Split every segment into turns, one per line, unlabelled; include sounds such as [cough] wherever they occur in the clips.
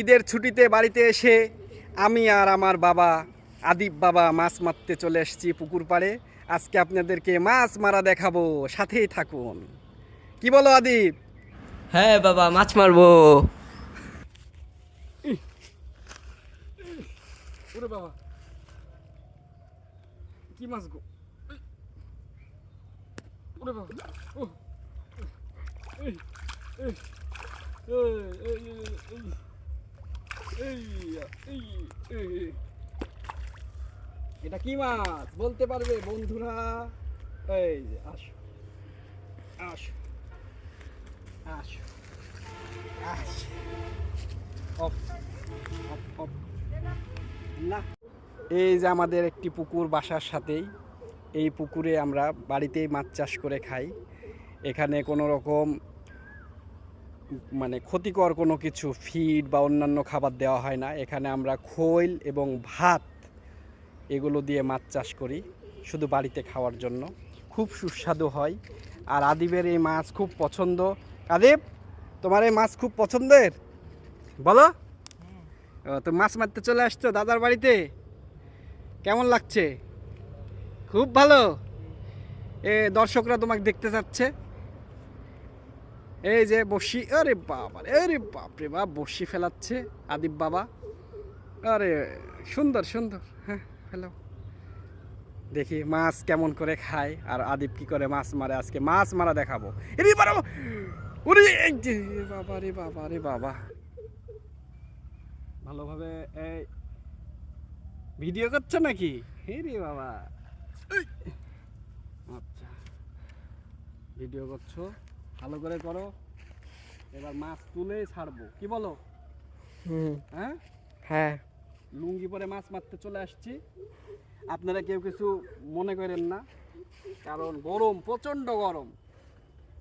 ঈদের ছুটিতে বাড়িতে এসে আমি আর আমার বাবা আদিব বাবা মাছ মারতে চলে এসেছি পুকুর পাড়ে। আজকে আপনাদেরকে মাছ মারা দেখাবো সাথেই থাকুন। কি বলো আদিব?
হ্যাঁ বাবা মাছ মারবো।
ওরে বাবা। কি মাছ গো? ওরে বাবা। এই এই এই এই। এটা কি মাছ? বলতে পারবে বন্ধুরা? এই যে, আসো। আসো। আসো। আসো। অফ না। এই যে আমাদের একটি পুকুর বাসার সাথেই। এই পুকুরে আমরা বাড়িতেই মাছ চাষ করে খাই। এখানে কোনো রকম মানে ক্ষতিকর কোনো কিছু ফিড বা অন্যান্য খাবার দেওয়া হয় না। এখানে আমরা খৈল এবং ভাত এগুলো দিয়ে মাছ চাষ করি শুধু বাড়িতে খাওয়ার জন্য। খুব সুস্বাদু হয়। আর আদিবের এই মাছ খুব পছন্দ। আদিব তোমার এই মাছ খুব পছন্দের? বলো। ও, তো মাছ মারতে চলে আসছো দাদার বাড়িতে? কেমন লাগছে? খুব ভালো। এ দর্শকরা তোমাকে দেখতে চাচ্ছে। এই যে বসি আরে বাবা আরে বাপরে বাপ বসি ফেলাচ্ছে আদিব বাবা। আরে সুন্দর সুন্দর হ্যাঁ দেখি মাছ কেমন করে খায় আর আদিব কি করে মাছ মারে আজকে মাছ মারা দেখাবো। এরে বাবা ওরে বাবা রে বাবা রে বাবা। ভালোভাবে এই ভিডিও করছ নাকি? হে রে বাবা। আচ্ছা ভিডিও করছ। ভালো করে করো। এবার মাছ তুলে ছাড়বো। কি বলো? হ্যাঁ?
হ্যাঁ।
লুঙ্গি পরে মাছ মারতে চলে আসছি। আপনারা কেউ কিছু মনে করেন না কারণ গরম প্রচণ্ড গরম।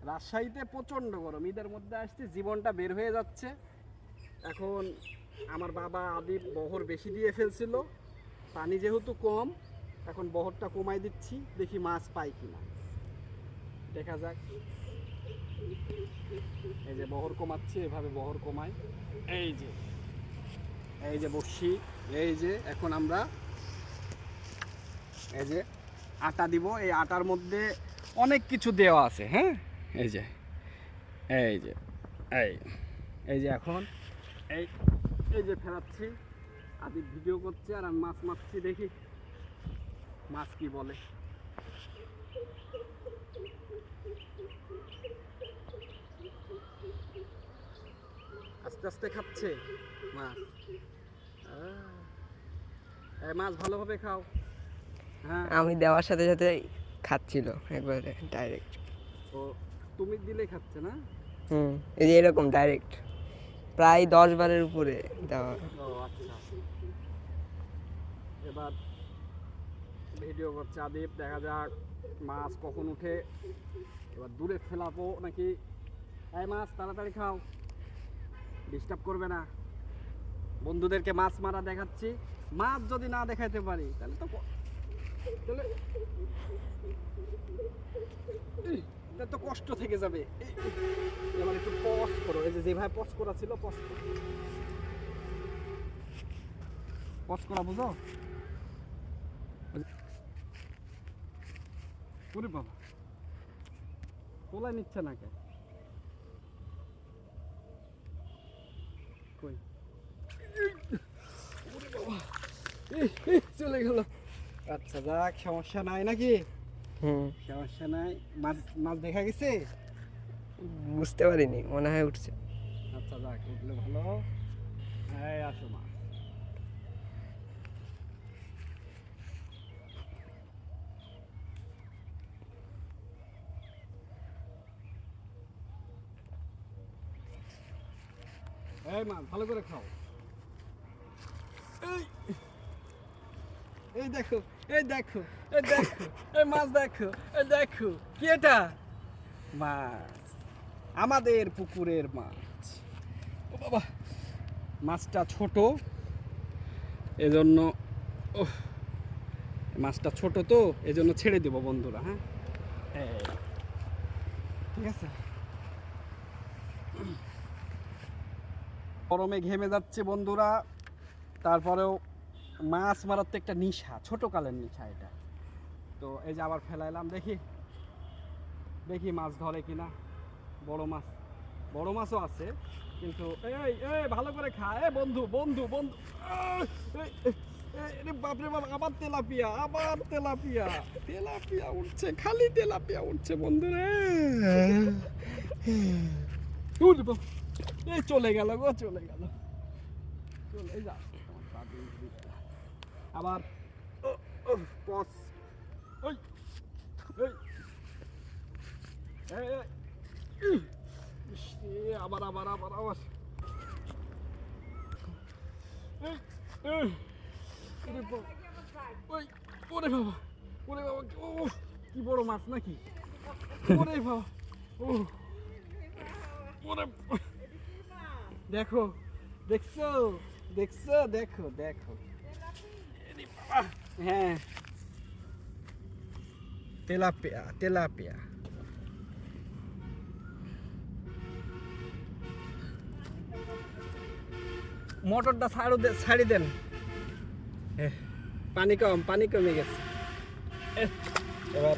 রাজশাহীতে প্রচণ্ড গরম। ঈদের মধ্যে আসছি জীবনটা বের হয়ে যাচ্ছে। এখন আমার বাবা আদিব বহর বেশি দিয়ে ফেলছিল। পানি যেহেতু কম এখন বহরটা কমাই দিচ্ছি। দেখি মাছ পাই কিনা। দেখা যাক। এই যে বহর কমাচ্ছি, এভাবে বহর কমায়। এই যে এই যে বসি এই যে এখন আমরা এই যে আটা দিব। এই আটার মধ্যে অনেক কিছু দেওয়া আছে হ্যাঁ? এই যে এই যে, এই এই যে এখন এই এই যে ফেরাচ্ছি আদি ভিডিও করছে আর আমি মাছ মারছি, দেখি মাছ কি বলে। আস্তে আস্তে খাচ্ছে। মাছ মাছ ভালোভাবে খাও। হ্যাঁ।
আমি দেওয়ার সাথে সাথে খাচ্ছিল একবারে ডাইরেক্ট
তো তুমি দিলে খাচ্ছে না?
হুম এই যে এরকম ডাইরেক্ট প্রায় দশ বারের উপরে দেওয়া।
ও আচ্ছা। এবার ভিডিও করছে আদিব দেখা যাক মাছ কখন উঠে। এবার দূরে ফেলাবো নাকি? এই মাছ তাড়াতাড়ি খাও। ডিস্টার্ব করবে না। বন্ধুদেরকে মাছ মারা দেখাচ্ছি। মাছ যদি না দেখাইতে পারি, তাহলে তো তো কষ্ট থেকে যাবে। এবার একটু পজ করো। এই যে যেভাবে পজ করা ছিল পজ পজ করা, বুঝো? ওরে বাবা। তোলা নিচ্ছে না কে? কই? চলে গেল। আচ্ছা যাক সমস্যা নাই নাকি?
হুম।
সমস্যা নাই। মাছ মাছ দেখা গেছে?
বুঝতে পারিনি মনে হয় উঠছে।
আচ্ছা যাক উঠলে ভালো। হ্যাঁ আসো মা। এই মা ভালো করে খাও। এই এই দেখো এই দেখো এই দেখো এই মাছ দেখো এই দেখো কি এটা? মাছ আমাদের পুকুরের মাছ। ও বাবা মাছটা ছোট এজন্য ও মাছটা ছোট তো এজন্য ছেড়ে দেবো বন্ধুরা হ্যাঁ? এই, ঠিক আছে? গরমে ঘেমে যাচ্ছে বন্ধুরা। তারপরেও মাছ মারার তো একটা নিশা ছোট কালের নিশা এটা। তো এই যে আবার ফেলাইলাম দেখি দেখি মাছ ধরে কিনা। বড় মাছ বড় মাছও আছে কিন্তু এই এই ভালো করে খা। এ বন্ধু বন্ধু বন্ধু বাপরে বাপ আবার তেলাপিয়া আবার তেলাপিয়া তেলাপিয়া উঠছে খালি তেলাপিয়া উঠছে বন্ধু রে [laughs] উঠব এই চলে গেল গো চলে গেল। চলে যা। আবার পস ওই এই। আবার আবার আবার আবার। ওই, ওরে বাবা ওরে বাবা ও কি বড় মাছ নাকি? ওরে বাবা ও। ওরে দেখো দেখছ দেখছ দেখো দেখো। এরে বাবা, হ্যাঁ। Tilapia tilapia. মোটরটা ছাড়ু দে ছাড়ি দেন। এহ, পানি কম পানি কমে গেছে। এহ, এবার